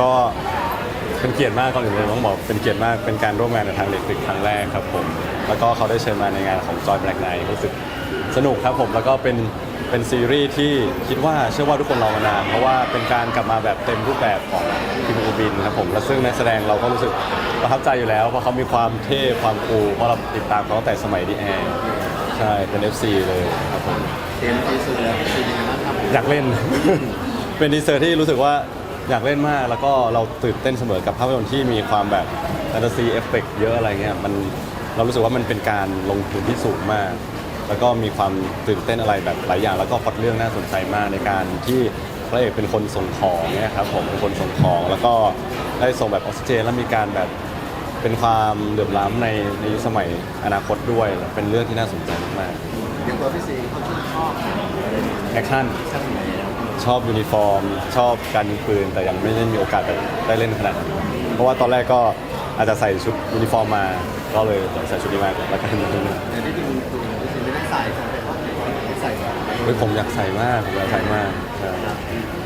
ก็เป็นเกียรติมากก่อนอื่นเลยต้องบอกเป็นเกียรติมากเป็นการร่วมงานกับทางเด็กครั้งแรกครับผมแล้วก็เขาได้เชิญมาในงานของจอยแบล็กไนท์รู้สึกสนุกครับผมแล้วก็เป็นเป็นซีรีส์ที่คิดว่าเชื่อว่าทุกคนรอมานานเพราะว่าเป็นการกลับมาแบบเต็มรูปแบบของทีมอูบินครับผมและซึ่งนักแสดงเราก็รู้สึกประทับใจอยู่แล้ว เพราะเขามีความเท่ความคูลเพราะเราติดตามเขาตั้งแต่สมัยดีแอร์ใช่เป็น FC เลยครับผมเตรียมทีสุดแล้วเป็นยังไงบ้างครับอยากเล่น เป็นดีเซอร์ที่รู้สึกว่า อยากเล่นมากแล้วก็เราตื่นเต้นเสมอกับภาพยนตร์ที่มีความแบบแฟนตาซีเอฟเฟกเยอะอะไรเงี้ยมันเรารู้สึกว่ามันเป็นการลงทุนที่สูงมาก แล้วก็มีความตื่นเต้นอะไรแบบหลายอย่าง แล้วก็พล็อตเรื่องน่าสนใจมากในการที่พระเอกเป็นคนส่งของเนี่ยครับผมเป็นคนส่งของแล้วก็ได้ส่งแบบออกซิเจนแล้วมีการแบบเป็นความเหลื่อมล้ำในในยุคสมัยอนาคตด้วย เป็นเรื่องที่น่าสนใจมากอย่างตัวพี่ซีเขาชื่นชอบๆแอคชั่น ช่างไหนแล้วชอบยูนิฟอร์ม ชอบการยิงปืน แต่ยังไม่ได้มีโอกาสได้ได้เล่นขนาดนั้นเพราะว่าตอนแรกก็อาจจะใส่ชุดยูนิฟอร์มมา ก็เลยใส่ชุดนี้มาแล้วกันแต่ที่จริงตัวพี่ซีไม่ได้ใส่ใช่ไหมครับไม่ใส่ครับเฮ้ยผมอยากใส่มากผมอยากใส่มากใช่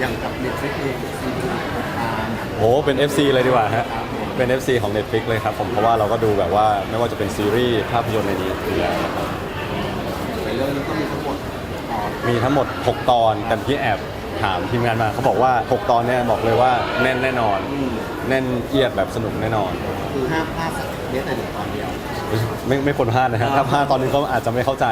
อย่างกับเน็ตฟลิกเองซีรีส์อ่าหนังโหเป็น FC เลยดีกว่าฮะเป็น FC ของ Netflix เลยครับผมเพราะว่าเราก็ดูแบบว่าไม่ว่าจะเป็นซีรีส์ภาพยนตร์ในนี้อยู่แล้วครับในเรื่องนี้ก็มีทั้งหมดตอนมีทั้งหมด 6 ตอนแต่ที่แอบ ถามทีมงานมาเขาบอกว่า 6 ตอนเนี่ยบอกเลยว่าแน่นแน่นอน แน่นเอียดแบบสนุกแน่นอน คือห้ามพลาดสักเม็ดแต่หนึ่งตอนเดียวไม่ไม่ควรพลาดนะฮะถ้าพลาดตอนนี้ก็อาจจะไม่เข้าใจ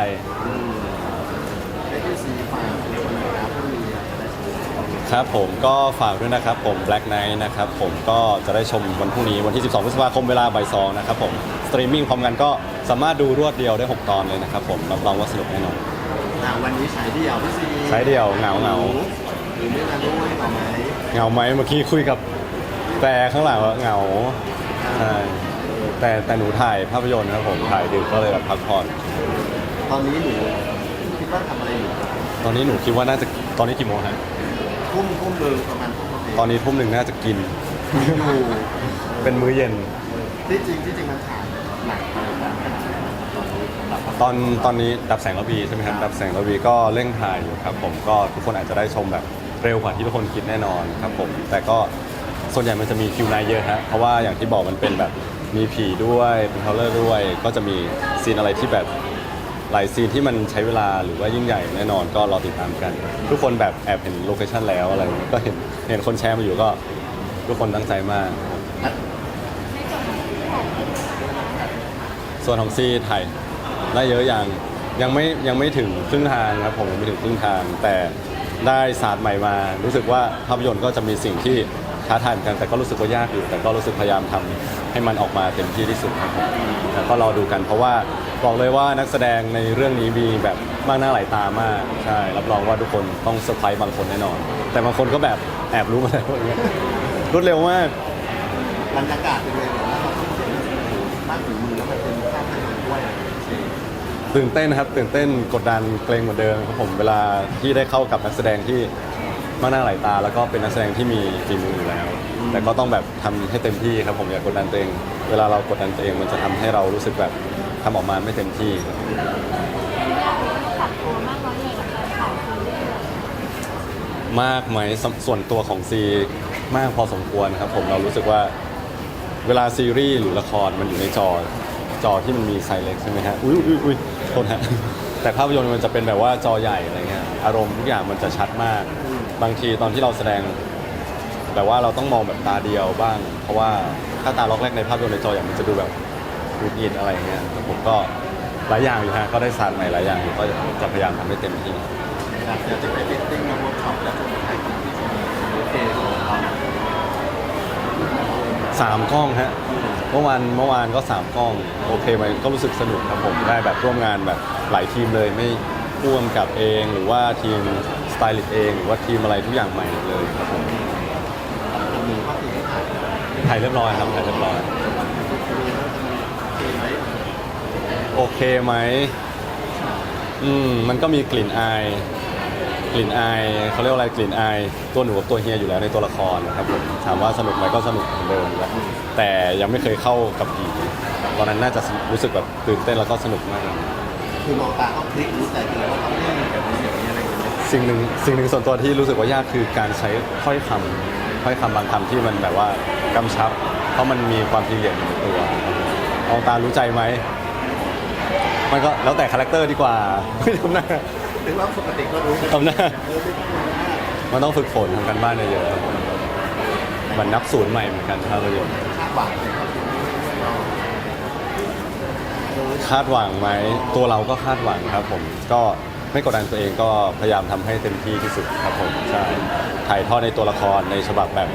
ได้ที่ซีฝากในวันนะครับพรุ่งนี้จะได้ชมครับผมก็ฝากด้วยนะครับผม Black Knight นะครับผมก็จะได้ชมวันพรุ่งนี้วันที่ 12พฤษภาคมเวลาบ่ายสองนะครับผมสตรีมมิ่งพร้อมกันก็สามารถดูรวดเดียวได้ 6 ตอนเลยนะครับผมรับรองว่าสนุกแน่นอนอ่าวันนี้ฉายเดี่ยวพี่ซีฉายเดี่ยวเหงาเหงา หรือไม่มาด้วยต่อไหมเหงาไหมเมื่อกี้คุยกับแต่ข้างหลังว่าเหงาใช่แต่แต่หนูถ่ายภาพยนตร์นะครับผมถ่ายดึกก็เลยแบบพักผ่อน ตอนนี้หนูคิดว่าทำอะไรอยู่ตอนนี้หนูคิดว่าน่าจะตอนนี้กี่โมงฮะทุ่มทุ่มหนึ่งประมาณทุ่มหนึ่งตอนนี้ทุ่มหนึ่งน่าจะกิน อยู่เป็นมื้อเย็น ที่จริงที่จริงมันถ่ายหนักไปแล้วขนาดไหนตอนนี้สำหรับ ตอนตอนนี้ดับแสงระวีใช่ไหมครับดับแสงระวีก็เร่งถ่ายอยู่ครับผมก็ทุกคนอาจจะได้ชมแบบ เร็วกว่าที่ทุกคนคิดแน่นอนครับผมแต่ก็ส่วนใหญ่มันจะมีคิวนายเยอะฮะเพราะว่าอย่างที่บอกมันเป็นแบบมีผีด้วยเป็นเทเลอร์ด้วย ก็จะมีซีนอะไรที่แบบหลายซีนที่มันใช้เวลาหรือว่ายิ่งใหญ่แน่นอนก็รอติดตามกัน ทุกคนแบบแอบเห็นโลเคชันแล้วอะไรก็เห็นเห็นคนแชร์มาอยู่ก็ทุกคนตั้งใจมาก ส่วนของซีถ่ายได้เยอะอย่างยังไม่ยังไม่ถึงครึ่งทางครับผมยังไม่ถึงครึ่งทางแต่ ได้ศาสตร์ใหม่มา รู้สึกว่าภาพยนตร์ก็จะมีสิ่งที่ท้าทายเหมือนกันแต่ก็รู้สึกว่ายากอยู่ แต่ก็รู้สึกพยายามทำให้มันออกมาเต็มที่ที่สุดครับแล้วก็รอดูกันเพราะว่าบอกเลยว่านักแสดงในเรื่องนี้มีแบบมากหน้าหลายตามากใช่รับรองว่าทุกคนต้องเซอร์ไพรส์บางคนแน่นอน แต่บางคนก็แบบแอบรู้มาแล้วอย่างเงี้ยรวดเร็วมากบรรยากาศเป็นเลยว่าเราต้องเขียนบ้านถึงมือแล้วมันเป็นภาพยนตร์ด้วย ตื่นเต้นนะครับ ตื่นเต้นกดดันเกรงเหมือนเดิมครับผมเวลาที่ได้เข้ากับนักแสดงที่มากหน้าหลายตา แล้วก็เป็นนักแสดงที่มีฝีมืออยู่แล้ว แต่ก็ต้องแบบทำให้เต็มที่ครับผมอย่ากดดันตัวเอง เวลาเรากดดันตัวเองมันจะทำให้เรารู้สึกแบบทำออกมาไม่เต็มที่มากไงกับการถ่ายซีรีส์มากไหมสส่วนตัวของซีมากพอสมควรครับผมเรารู้สึกว่าเวลาซีรีส์หรือละครมันอยู่ในจอ จอที่มันมีไซเล็กใช่ไหมฮะ อุ้ยอุ้ยอุ้ยโทษฮะ แต่ภาพยนตร์มันจะเป็นแบบว่าจอใหญ่อะไรเงี้ย อารมณ์ทุกอย่างมันจะชัดมาก บางทีตอนที่เราแสดง แบบว่าเราต้องมองแบบตาเดียวบ้าง เพราะว่าถ้าตาล็อกแรกในภาพยนตร์ในจออย่างมันจะดูแบบดูดยินอะไรเงี้ยผมก็หลายอย่างอยู่ฮะ ก็ได้ศาสตร์ใหม่หลายอย่างอยู่ก็จะพยายามทำให้เต็มที่เดี๋ยวจะไปฟิตติ้งมาเวิร์กช็อปแล้วจะถ่ายที่โอเคขอเราสามกล้องฮะ เมื่อวานเมื่อวานก็สามกล้อง โอเคไหมก็รู้สึกสนุกครับผมได้แบบร่วมงานแบบหลายทีมเลยไม่ร่วมกับเอง หรือว่าทีมสไตลิสต์เอง หรือว่าทีมอะไรทุกอย่างใหม่เลยครับผมมือก็คือให้ถ่ายถ่ายเรียบร้อยครับถ่ายเรียบร้อยโอเคไหมโอเคไหมอืมมันก็มีกลิ่นอาย กลิ่นอายเขาเรียกว่าอะไรกลิ่นอายตัวหนูกับตัวเฮียอยู่แล้วในตัวละครนะครับผมถามว่าสนุกไหมก็สนุกเหมือนเดิมแหละแต่ยังไม่เคยเข้ากับผีตอนนั้นน่าจะรู้สึกแบบตื่นเต้นแล้วก็สนุกมาก คือมองตาเขาพลิกรู้แต่คือว่าเขาเล่นแบบนี้อย่างนี้อะไรอย่างเงี้ยสิ่งหนึ่งสิ่งหนึ่งส่วนตัวที่รู้สึกว่ายากคือการใช้ถ้อยคถ้อยคำบางคำที่มันแบบว่ากำชับ เพราะมันมีความพีเรียดอยู่ในตัวมองตารู้ใจไหมมันก็แล้วแต่คาแรคเตอร์ดีกว่าไม่ทำหน้า หรือว่าปกติก็รู้ทำหน้าเออไม่ต้องรู้มากมันต้องฝึกฝนทำกันบ้านเยอะๆมันนับศูนย์ใหม่เหมือนกันภาพยนตร์คาดหวังเลยครับเออคาดหวังไหมตัวเราก็คาดหวังครับผมก็ไม่กดดันตัวเองก็พยายามทำให้เต็มที่ที่สุดครับผมใช่ถ่ายทอดในตัวละครในฉบับแบบ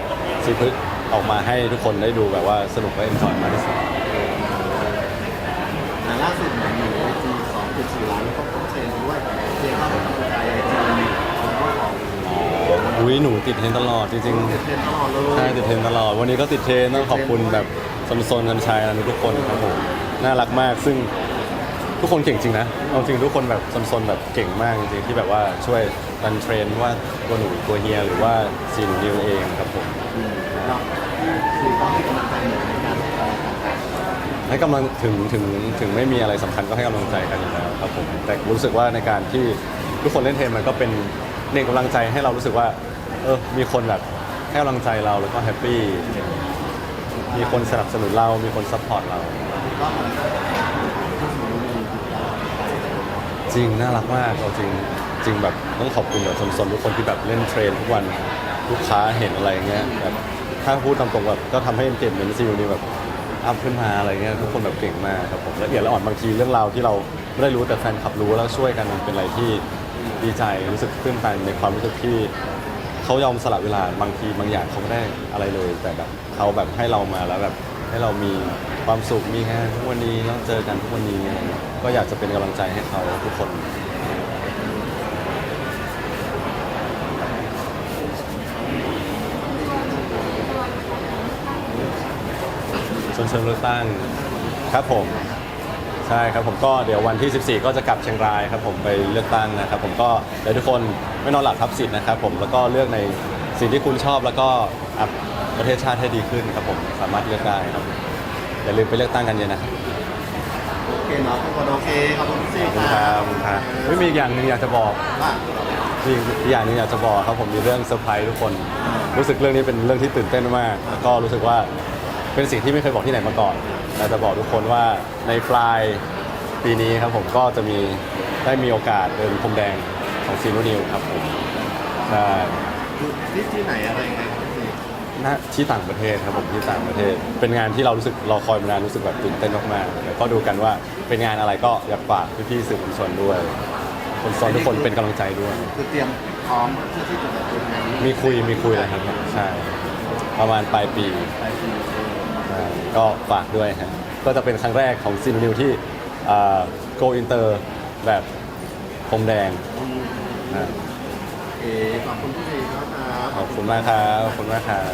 ซีพึกออกมาให้ทุกคนได้ดูแบบว่าสนุกและเอ็นจอยมากที่สุด แต่ล่าสุดเนี่ยมีไอจีสองจุดสี่ล้านแล้วก็ต้องเทรนด้วยเทรนเข้าไปทำใจไอจีผมก็ของ อุ้ยหนูติดเทรนด์ตลอดจริงเทรนตลอดเลยๆใช่ติดเทรนด์ตลอด วันนี้ก็ติดเทรนด์ต้องขอบคุณแบบโซนๆกันชัยนะทุกคนครับผมน่ารักมากซึ่งทุกคนเก่งจริงนะเอาจริงทุกคนแบบโซนๆแบบเก่งมากจริงๆที่แบบว่าช่วยรันเทรนว่าตัวหนูตัวเฮียหรือว่าซีนนิวเองครับผมอืมแล้วคือต้องให้กำลังใจเหมือนในการที่เราให้กำลังถึงถึงถึงไม่มีอะไรสำคัญก็ให้กำลังใจกันอยู่แล้วครับผมแต่รู้สึกว่าในการที่ทุกคนเล่นเทนมันก็เป็นหนึ่งกำลังใจให้เรารู้สึกว่าเออมีคนแบบให้กำลังใจเราแล้วก็แฮปปี้ มีคนสนับสนุนเรา มีคนซัพพอร์ตเรา จริงน่ารักมากเอาจริงจริงแบบต้องขอบคุณแบบสนๆทุกคนที่แบบเล่นเทรนทุกวันลูกค้าเห็นอะไรเงี้ยแบบถ้าพูดตามตรงแบบก็ทำให้เกมเหมือนซีนี่แบบอัพขึ้นมาอะไรเงี้ยทุกคนแบบเก่งมากครับผมละเอียดละอ่อนบางทีเรื่องราวที่เราไม่ได้รู้แต่แฟนคลับรู้แล้วช่วยกันมันเป็นอะไรที่ดีใจรู้สึกตื้นตันในความรู้สึกที่ เขายอมสละเวลาบางทีบางอย่างเขาไม่ได้อะไรเลย แต่แบบเขาแบบให้เรามาแล้วแบบให้เรามีความสุขมีงานทุกวันนี้แล้วเจอกันทุกวันนี้อะไรเงี้ยก็อยากจะเป็นกำลังใจให้เขาทุกคนชนเชิงเลือกตั้งครับผม ใช่ครับผมก็เดี๋ยววันที่ 14 ก็จะกลับเชียงรายครับผมไปเลือกตั้งนะครับผมก็เดี๋ยวทุกคนไม่นอนหลับทับสิทธิ์นะครับผมแล้วก็เลือกในสิ่งที่คุณชอบแล้วก็อัพประเทศชาติให้ดีขึ้นครับผมสามารถเลือกได้ครับอย่าลืมไปเลือกตั้งกันเยอะนะครับโอเคเนาะทุกคนโอเคขอบคุณพี่ขอบคุณครับขอบคุณครับไม่มีอีกอย่างหนึ่งอยากจะบอกว่ามีอีกอย่างหนึงอยากจะบอกครับผมมีเรื่องเซอร์ไพรส์ทุกคน รู้สึกเรื่องนี้เป็นเรื่องที่ตื่นเต้นมากแล้วก็รู้สึกว่า เป็นสิ่งที่ไม่เคยบอกที่ไหนมาก่อนแต่จะบอกทุกคนว่าในปลายปีนี้ครับผมก็จะมีได้มีโอกาสเดินพรมแดงของซีนูนิวครับผมใช่ที่ที่ไหนอะไรยังไงครับพี่ณที่ต่างประเทศครับผมที่ต่างประเทศ เป็นงานที่เรารู้สึกรอคอยมานานรู้สึกแบบตื่นเต้นมากๆเดี๋ยวก็ดูกันว่าเป็นงานอะไรก็อยากฝากพี่ๆสื่อมวลชนด้วยคนซอนทุกคนเป็นกำลังใจด้วย คือเตรียมพร้อมที่ที่จะจัดเป็นงานนี้มีคุยมีคุยแล้วครับ ใช่ ประมาณปลายปีไปที่อ่า ก็ฝากด้วยฮะก็จะเป็นครั้งแรกของซีนิวที่อ่า go inter แบบพรมแดงอืมนะโอเคขอบคุณพี่ครับ ขอบคุณมากครับ ขอบคุณมากครับ